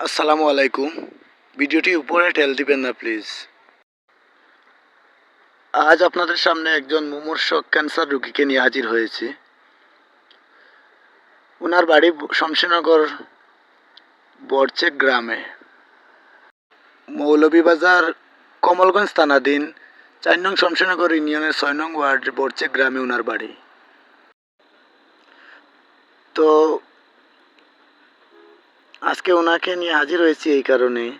আসসালামু আলাইকুম। ভিডিওটি উপরে ঠেল দিবেন না, প্লিজ। আজ আপনাদের সামনে একজন মুমূর্ষ ক্যান্সার রোগীকে নিয়ে হাজির হয়েছি। ওনার বাড়ি শমশেরনগর, বরচেক গ্রামে। মৌলভীবাজার, কমলগঞ্জ থানাধীন, চার নং শমশেরনগর ইউনিয়নের ছয় নং ওয়ার্ড, বরচেক গ্রামে ওনার বাড়ি। তো আজকে ওনাকে নিয়ে হাজির হয়েছি এই কারণে।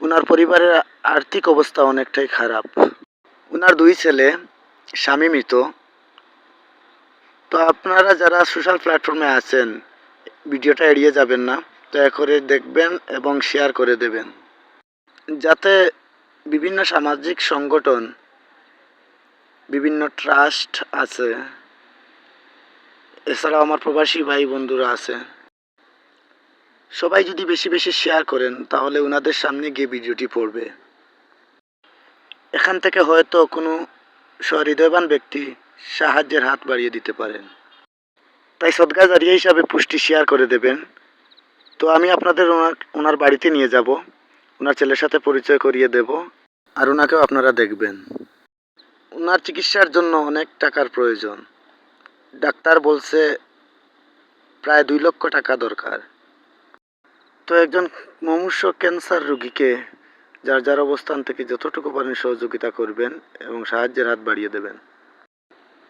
ওনার পরিবারের আর্থিক অবস্থা অনেকটাই খারাপ। ওনার দুই ছেলে, স্বামী মৃত। তো আপনারা যারা সোশ্যাল প্ল্যাটফর্মে আছেন, ভিডিওটা এড়িয়ে যাবেন না। দয়া করে দেখবেন এবং শেয়ার করে দেবেন। যাতে বিভিন্ন সামাজিক সংগঠন, বিভিন্ন ট্রাস্ট আছে। এছাড়াও আমার প্রবাসী ভাই বন্ধুরা আছে। সবাই যদি বেশি বেশি শেয়ার করেন, তাহলে ওনাদের সামনে গিয়ে ভিডিওটি পড়বে। এখান থেকে হয়তো কোনো সহৃদয়বান ব্যক্তি সাহায্যের হাত বাড়িয়ে দিতে পারেন। তাই সদগা জারিয়া হিসাবে পুষ্টি শেয়ার করে দেবেন। তো আমি আপনাদের ওনার ওনার বাড়িতে নিয়ে যাব। ওনার ছেলের সাথে পরিচয় করিয়ে দেব। আর ওনাকেও আপনারা দেখবেন। ওনার চিকিৎসার জন্য অনেক টাকার প্রয়োজন। ডাক্তার বলছে, প্রায় দুই লক্ষ টাকা দরকার। তো একজন মুমূর্ষ ক্যান্সার রোগীকে যার যার অবস্থান থেকে যতটুকু পারেন সহযোগিতা করবেন এবং সাহায্যের হাত বাড়িয়ে দেবেন।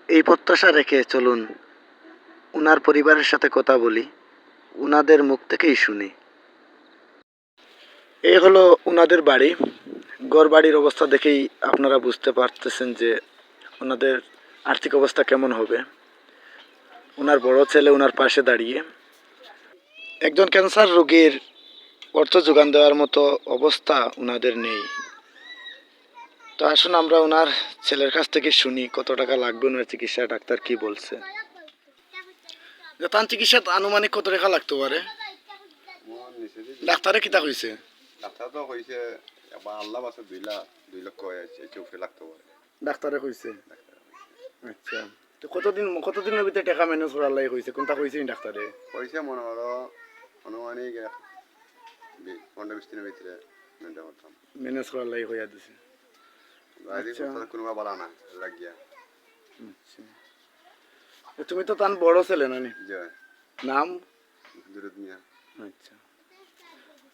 এই প্রত্যাশা রেখে চলুন উনার পরিবারের সাথে কথা বলি, উনাদের মুখ থেকেই শুনি। এই হলো উনাদের বাড়ি। গড় বাড়ির অবস্থা দেখেই আপনারা বুঝতে পারতেছেন যে ওনাদের আর্থিক অবস্থা কেমন হবে। ওনার বড় ছেলে ওনার পাশে দাঁড়িয়ে একজন ক্যান্সার রোগীর অর্থ যোগান দেওয়ার মতো অবস্থা ওনাদের নেই। তো আসুন আমরা ওনার ছেলের কাছ থেকে শুনি কত টাকা লাগবে ওনার চিকিৎসা ডাক্তার কি বলছে? তার চিকিৎসা আনুমানিক কত টাকা লাগতে পারে? ডাক্তারে কিতা কইছে? ডাক্তাৰটো কৈছে এবাৰ আল্লাহ আছে দুই লাখ দুই লক্ষ উঠে লাগতো ডাক্তারে কইছে? আচ্ছা। তো কতদিন কতদিনের ভিতরে টাকা ম্যানেজ করার লাগে কইছে? কোনটা কইছে ডাক্তারে? কইছে মনে করো পনেরো বিশ দিনের ভিতরে মেনটেন করতাম ম্যানেজ করার লাগে কইয়া দিছে বলা না লাগিয়া আচ্ছা তুমি তো তান বড় ছেলে না নি? যে নাম মিয়া আচ্ছা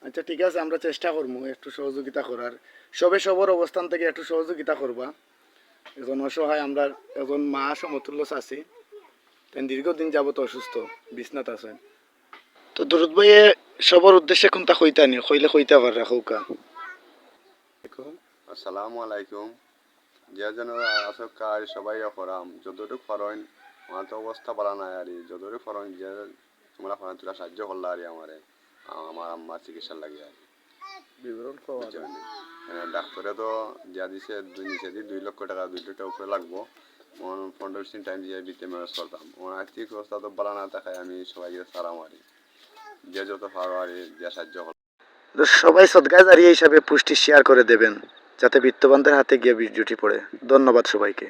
আচ্ছা ঠিক আছে আমরা চেষ্টা করব একটু সহযোগিতা করার সবে সবর অবস্থান থেকে একটু সহযোগিতা করবা একজন অসহায় আমরা একজন মা সমতুল্য চাষি তেন দীর্ঘদিন যাবত অসুস্থ বিছনাত আছেন তো দূরত ভাইয়ে সবর উদ্দেশ্যে কোনটা কইতা নি? কইলে কইতা পার রাখৌকা আসসালামু আলাইকুম। যে যেন আসো কাজ সবাই করাম যতটুকু ফরইন আমার তো অবস্থা বলা নাই আর যতটুকু ফরইন যে তোমরা ফরইন তোরা সাহায্য করলা আর আমারে। আমার আম্মার চিকিৎসার লাগে আর বিবরণ ডাক্তারে তো যা দিছে দুই নিচে দিয়ে দুই লক্ষ টাকা দুই টাকা উপরে লাগবো। পনেরো দিন টাইম দিয়ে বিতে ম্যানেজ করতাম। আমার আর্থিক অবস্থা তো বলা না থাকায় আমি সবাইকে সারাম আরি যে যত পারো যে সাহায্য সবাই সদগায় দাঁড়িয়ে হিসাবে পুষ্টি শেয়ার করে দেবেন, যাতে বিত্তবানদের হাতে গিয়ে ভিডিওটি পড়ে। ধন্যবাদ সবাইকে।